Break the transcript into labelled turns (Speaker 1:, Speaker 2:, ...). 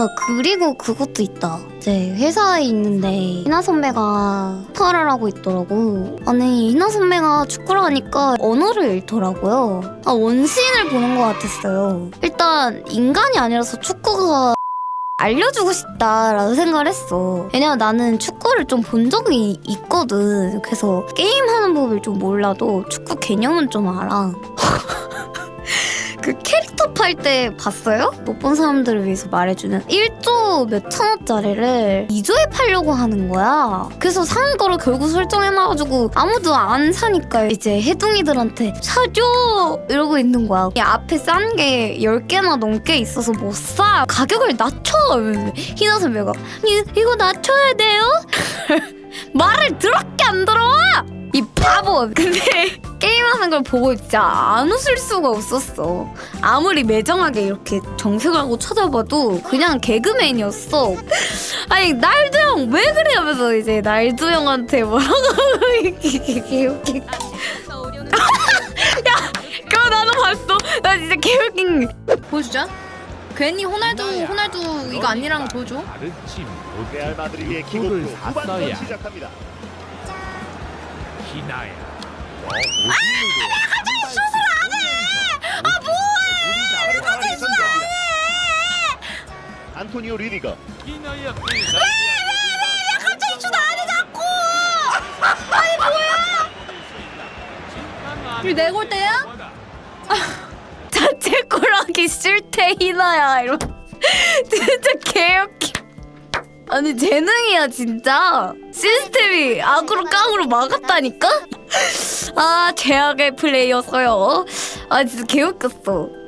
Speaker 1: 나 그리고 그것도 있다. 이제 회사에 있는데 희나 선배가 스파를 하고 있더라고. 아니 희나 선배가 축구를 하니까 언어를 잃더라고요. 아 원시인을 보는 것 같았어요. 일단 인간이 아니라서 축구가 알려주고 싶다라는 생각을 했어. 왜냐면 나는 축구를 좀 본 적이 있거든. 그래서 게임하는 법을 좀 몰라도 축구 개념은 좀 알아. 그 캐릭터 팔 때 봤어요? 못 본 사람들을 위해서 말해주는 1조 몇 천 원짜리를 2조에 팔려고 하는 거야. 그래서 사는 거를 결국 설정해놔가지고 아무도 안 사니까 이제 해둥이들한테 사줘! 이러고 있는 거야. 이 앞에 싼 게 10개나 넘게 있어서 못 사. 가격을 낮춰! 희나 선배가 이, 이거 낮춰야 돼요? 말을 더럽게 안 들어와! 이 바보! 근데 하는 걸 보고 진짜 안 웃을 수가 없었어. 아무리 매정하게 이렇게 정색하고 쳐다봐도 그냥 개그맨이었어. 아니 날도 형 왜 그래 하면서 이제 날도 형한테 뭐라고 이렇게 개웃기. 야 그거 나도 봤어. 나 진짜 개웃긴.
Speaker 2: 보여주자. 괜히 호날두 호날두 이거 거 보여줘.
Speaker 3: 가르침
Speaker 4: 레알 마드리드의 후반전
Speaker 3: 샀어야.
Speaker 4: 시작합니다.
Speaker 3: 희나야 아
Speaker 4: 내가 슛을 안 해! 아 뭐해! 내가 슛을 안 해! 안토니오 리디거
Speaker 3: 희나야
Speaker 4: 갑자기 슛 안해 자꾸!
Speaker 2: 우리 내골 때야?
Speaker 1: 자책골하기 싫대 희나야 이러. 진짜 개웃기. 아니 재능이야 진짜. 시스템이 악으로 깡으로 막았다니까? 아 최악의 플레이였어요. 아 진짜 개웃겼어.